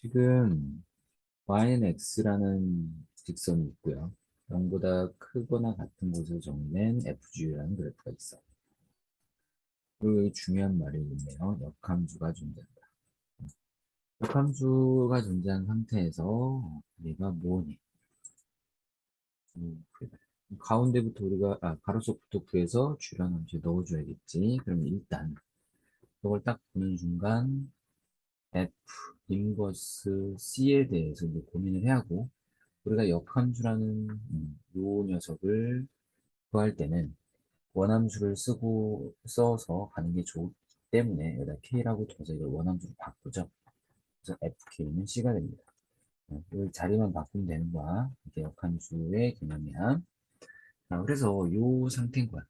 지금 y는 x라는 직선이 있고요. 0보다 크거나 같은 곳을 정의낸 fg라는 그래프가 있어요. 그리고 여기 중요한 말이 있네요. 역함수가 존재한다. 역함수가 존재한 상태에서 얘가 뭐니? 음. 가운데부터 우리가 아, 가로속부터 구해서 주란 함수에 넣어줘야겠지. 그럼 일단 이걸 딱 보는 순간 f 인버스 c에 대해서 이제 고민을 해야 하고 우리가 역함수라는 음, 요 녀석을 구할 때는 원함수를 쓰고 써서 가는 게 좋기 때문에 여기다 k라고 둬서 이걸 원함수로 바꾸죠. 그래서 fk는 c가 됩니다. 어, 이 자리만 바꾸면 되는 거야. 이게 역함수의 개념이야. 자, 그래서 요 상태인 거야.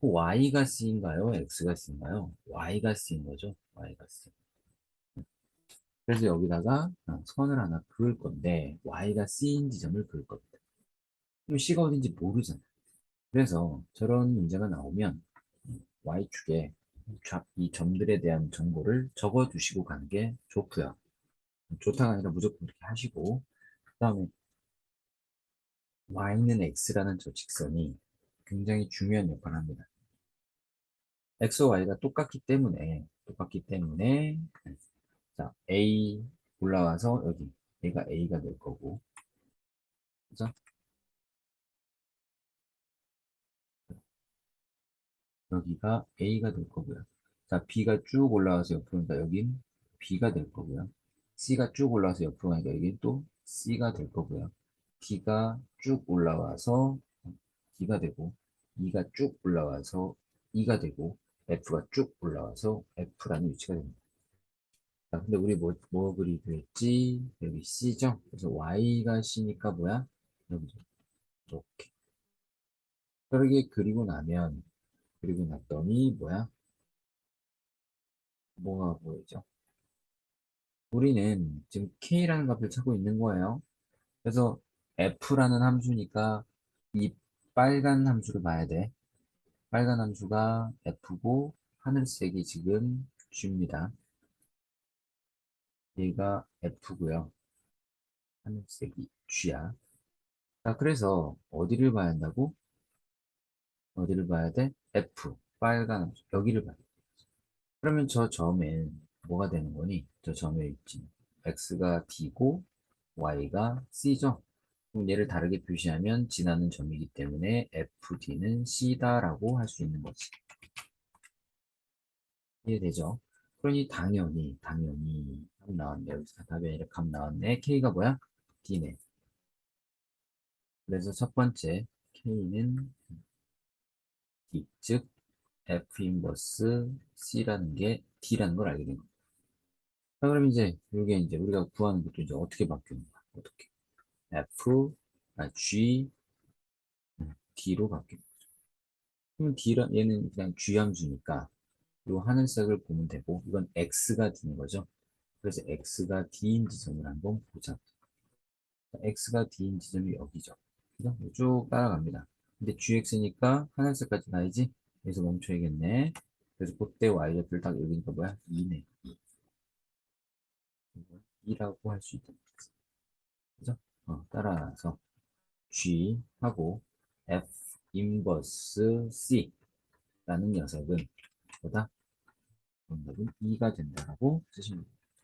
그 y가 c인가요? x가 c인가요? y가 c인 거죠. y가 c. 그래서 여기다가 어, 선을 하나 그을 건데 y가 c인 지점을 그을 겁니다. 그럼 c가 어딘지 모르잖아. 그래서 저런 문제가 나오면 y축에 이 점들에 대한 정보를 적어 두시고 가는 게 좋고요. 좋다가 아니라 무조건 그렇게 하시고 그 다음에 y는 x라는 저 직선이 굉장히 중요한 역할을 합니다. x와 y가 똑같기 때문에 똑같기 때문에 자 a 올라와서 여기 얘가 a가 될 거고 그죠? 여기가 a가 될 거고요. 자 b가 쭉 올라와서 옆으로 가니까 여긴 b가 될 거고요. c가 쭉 올라와서 옆으로 가니까 여긴 또 c가 될 거고요. d가 쭉 올라와서 d가 되고 e가 쭉 올라와서 e가 되고 f가 쭉 올라와서 f라는 위치가 됩니다. 자, 근데 우리 뭐, 뭐 그리기로 했지? 여기 C죠? 그래서 Y가 C니까 뭐야? 여기죠. 이렇게. 그렇게 그리고 나면, 그리고 났더니 뭐야? 뭐가 보이죠? 우리는 지금 K라는 값을 찾고 있는 거예요. 그래서 F라는 함수니까 이 빨간 함수를 봐야 돼. 빨간 함수가 F고 하늘색이 지금 G입니다. 얘가 F고요. 하늘색이 G야. 자, 그래서 어디를 봐야 한다고? 어디를 봐야 돼? F, 빨간 함수, 여기를 봐야 돼. 그러면 저 점엔 뭐가 되는 거니? 저 점에 있지. X가 D고 Y가 C죠? 그럼 얘를 다르게 표시하면 지나는 점이기 때문에 FD는 C다라고 할 수 있는 거지. 이해되죠? 그러니 당연히 당연히 답 나왔네 여기서 답이 아니라 값 나왔네. K가 뭐야? D네. 그래서 첫 번째 K는 D 즉 F 인버스 C라는 게 D라는 걸 알게 된 겁니다 자 그럼 이제 이게 이제 우리가 구하는 것도 이제 어떻게 바뀌는 거야? 어떻게? F 아, G 음, D로 바뀌는 거죠. 그럼 D라 얘는 그냥 G 함수니까 요 하늘색을 보면 되고 이건 x가 D인 거죠. 그래서 x가 D인 지점을 한번 보자. x가 D인 지점이 여기죠. 그죠? 쭉 따라갑니다. 근데 gx니까 하늘색까지 가야지. 여기서 멈춰야겠네. 그래서 그때 y좌표를 딱 여기니까 뭐야? 2네. 2. 2라고 할 수 있다. 그죠? 어, 따라서 g 하고 f 인버스 c 라는 녀석은 보다 정답은 2가 된다고 쓰시면 됩니다.